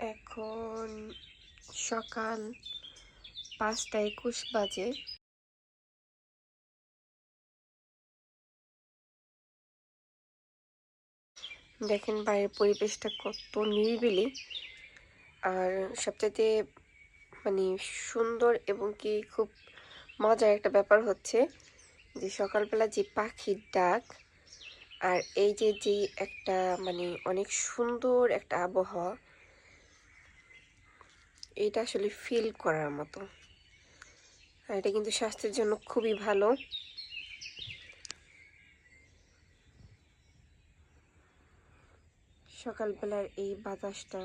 এখন সকাল পাঁচটা একুশ বাজে। দেখেন বাইরের পরিবেশটা কত নিরিবিলি। আর সবচাইতে মানে সুন্দর এবং কি খুব মজার একটা ব্যাপার হচ্ছে যে সকালবেলা যে পাখির ডাক আর এই যে যে একটা মানে অনেক সুন্দর একটা আবহাওয়া এটা আসলে ফিল করার মতো। আর এটা কিন্তু স্বাস্থ্যের জন্য খুবই ভালো। সকালবেলার এই বাতাসটা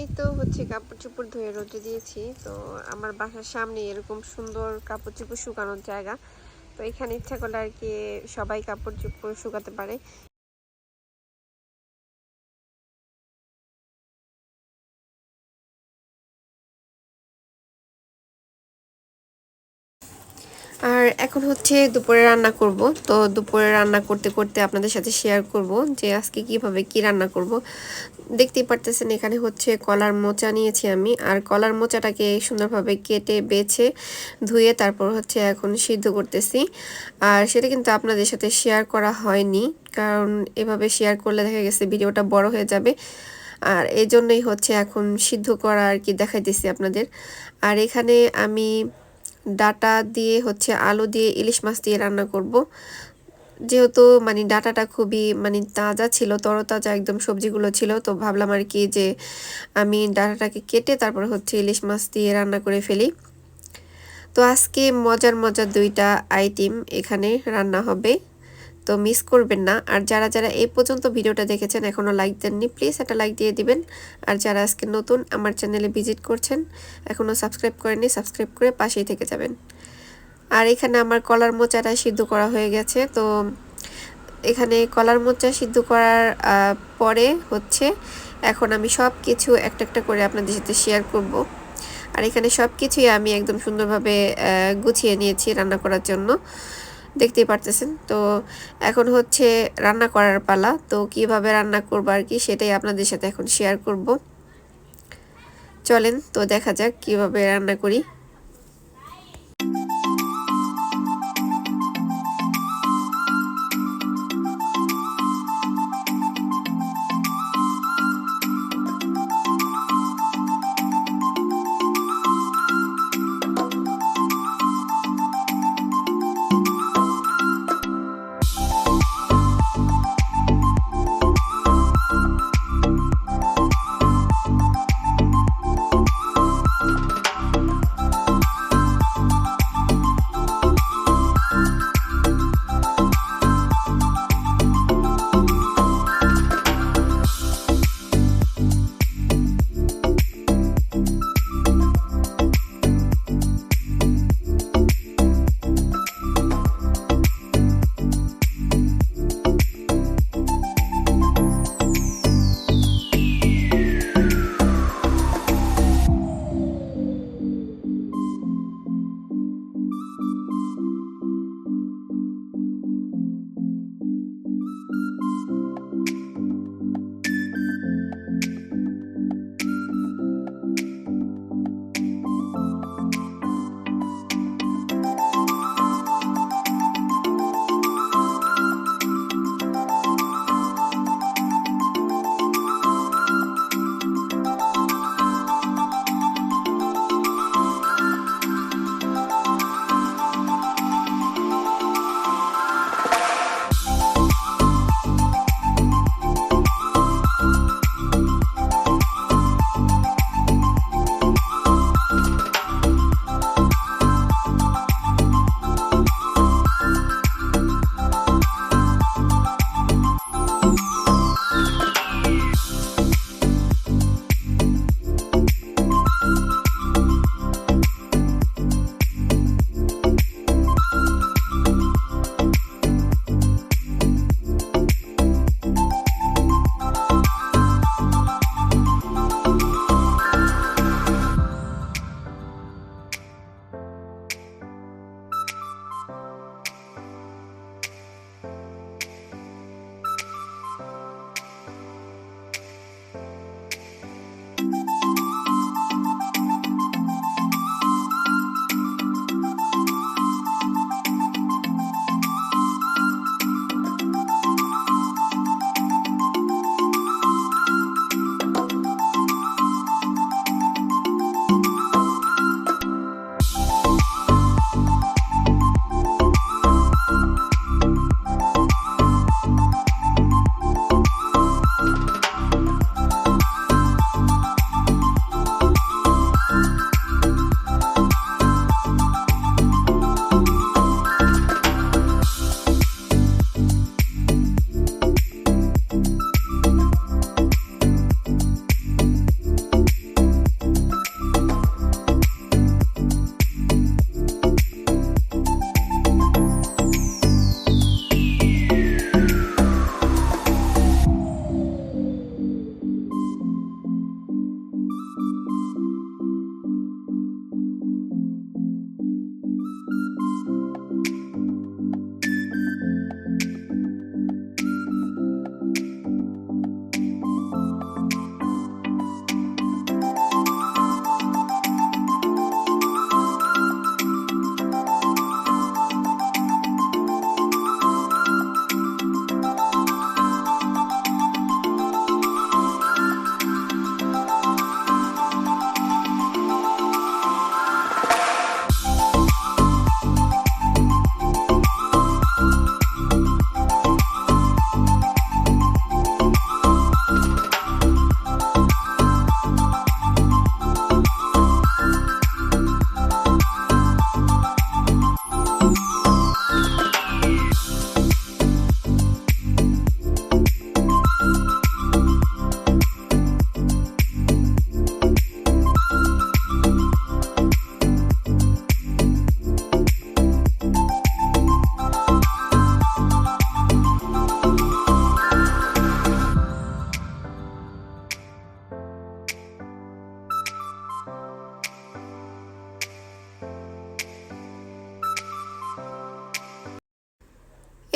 এই তো হচ্ছে কাপড় চোপড় ধুয়ে রোদে দিয়েছি। তো আমার বাসার সামনে এরকম সুন্দর কাপড় চোপড় শুকানোর জায়গা। তো এখানে ইচ্ছা করলে আর কি সবাই কাপড় চোপড় শুকাতে পারে। আর এখন হচ্ছে দুপুরে রান্না করব। তো দুপুরে রান্না করতে করতে আপনাদের সাথে শেয়ার করব যে আজকে কীভাবে কি রান্না করব। দেখতেই পারতেছেন এখানে হচ্ছে কলার মোচা নিয়েছি আমি। আর কলার মোচাটাকে সুন্দরভাবে কেটে, বেছে, ধুয়ে তারপর হচ্ছে এখন সিদ্ধ করতেছি। আর সেটা কিন্তু আপনাদের সাথে শেয়ার করা হয়নি, কারণ এভাবে শেয়ার করলে দেখা গেছে ভিডিওটা বড় হয়ে যাবে। আর এই জন্যই হচ্ছে এখন সিদ্ধ করা আর কি দেখাইতেছি আপনাদের। আর এখানে আমি ডাটা দিয়ে হচ্ছে আলু দিয়ে ইলিশ মাছ দিয়ে রান্না করব। যেহেতু মানে ডাটাটা খুবই মানে তাজা ছিল, তরতাজা একদম সবজিগুলো ছিল, তো ভাবলাম আর কি যে আমি ডাটাটাকে কেটে তারপর হচ্ছে ইলিশ মাছ দিয়ে রান্না করে ফেলি। তো আজকে মজার মজার দুইটা আইটেম এখানে রান্না হবে। তো মিস করবেন না। আর যারা যারা এই পর্যন্ত ভিডিওটা দেখেছেন এখনও লাইক দেননি প্লিজ একটা লাইক দিয়ে দিবেন। আর যারা আজকে নতুন, আমার চ্যানেলে ভিজিট করছেন এখনও সাবস্ক্রাইব করেননি সাবস্ক্রাইব করে পাশেই থেকে যাবেন। আর এখানে আমার কলার মোচাটা সিদ্ধ করা হয়ে গেছে। তো এখানে কলার মোচা সিদ্ধ করার পরে হচ্ছে এখন আমি সব কিছু একটা একটা করে আপনাদের সাথে শেয়ার করব। আর এখানে সব কিছুই আমি একদম সুন্দরভাবে গুছিয়ে নিয়েছি রান্না করার জন্য। দেখতেই পারতেছেন। তো এখন হচ্ছে রান্না করার পালা। তো কীভাবে রান্না করব আর কি সেটাই আপনাদের সাথে এখন শেয়ার করব। চলেন, তো দেখা যাক কীভাবে রান্না করি।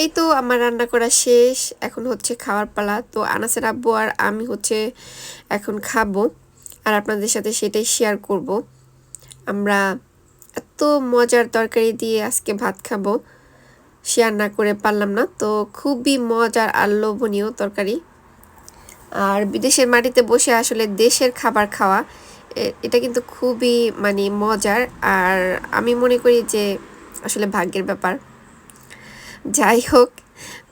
এই তো আমার রান্না করা শেষ, এখন হচ্ছে খাওয়ার পালা। তো আনাসের আব্বু আর আমি হচ্ছে এখন খাব আর আপনাদের সাথে সেটাই শেয়ার করব। আমরা এত মজার তরকারি দিয়ে আজকে ভাত খাব শেয়ার না করে পারলাম না। তো খুবই মজার আর লোভনীয় তরকারি। আর বিদেশের মাটিতে বসে আসলে দেশের খাবার খাওয়া এটা কিন্তু খুবই মানে মজার। আর আমি মনে করি যে আসলে ভাগ্যের ব্যাপার। যাই হোক,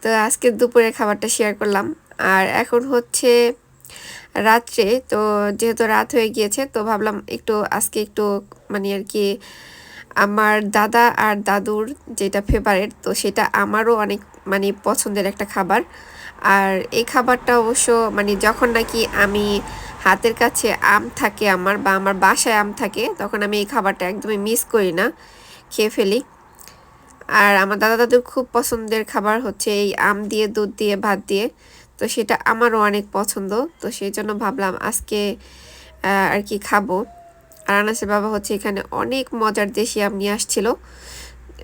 তো আজকে দুপুরের খাবারটা শেয়ার করলাম। আর এখন হচ্ছে রাত্রে, তো যেহেতু রাত হয়ে গিয়েছে, তো ভাবলাম একটু, আজকে একটু মানে আর কি আমার দাদা আর দাদুর যেটা ফেভারেট তো সেটা আমারও অনেক মানে পছন্দের একটা খাবার। আর এই খাবারটা অবশ্য মানে যখন নাকি আমি হাতের কাছে আম থাকে আমার বা আমার বাসায় আম থাকে, তখন আমি এই খাবারটা একদমই মিস করি না। খেয়ে ফেলি। আর আমার দাদা দাদুর খুব পছন্দের খাবার হচ্ছে এই আম দিয়ে, দুধ দিয়ে, ভাত দিয়ে। তো সেটা আমারও অনেক পছন্দ। তো সেই জন্য ভাবলাম আজকে আর কি খাব। আর আনাসের বাবা হচ্ছে এখানে অনেক মজার দেশি আম নিয়ে আসছিল।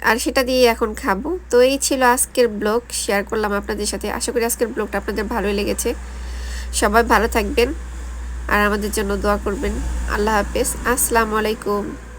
আর সেটা দিয়ে এখন খাব। তো এই ছিল আজকের ব্লগ। শেয়ার করলাম আপনাদের সাথে। আশা করি আজকের ব্লগটা আপনাদের ভালোই লেগেছে। সবাই ভালো থাকবেন। আর আমাদের জন্য দোয়া করবেন। আল্লাহ হাফেজ। আসসালামু আলাইকুম।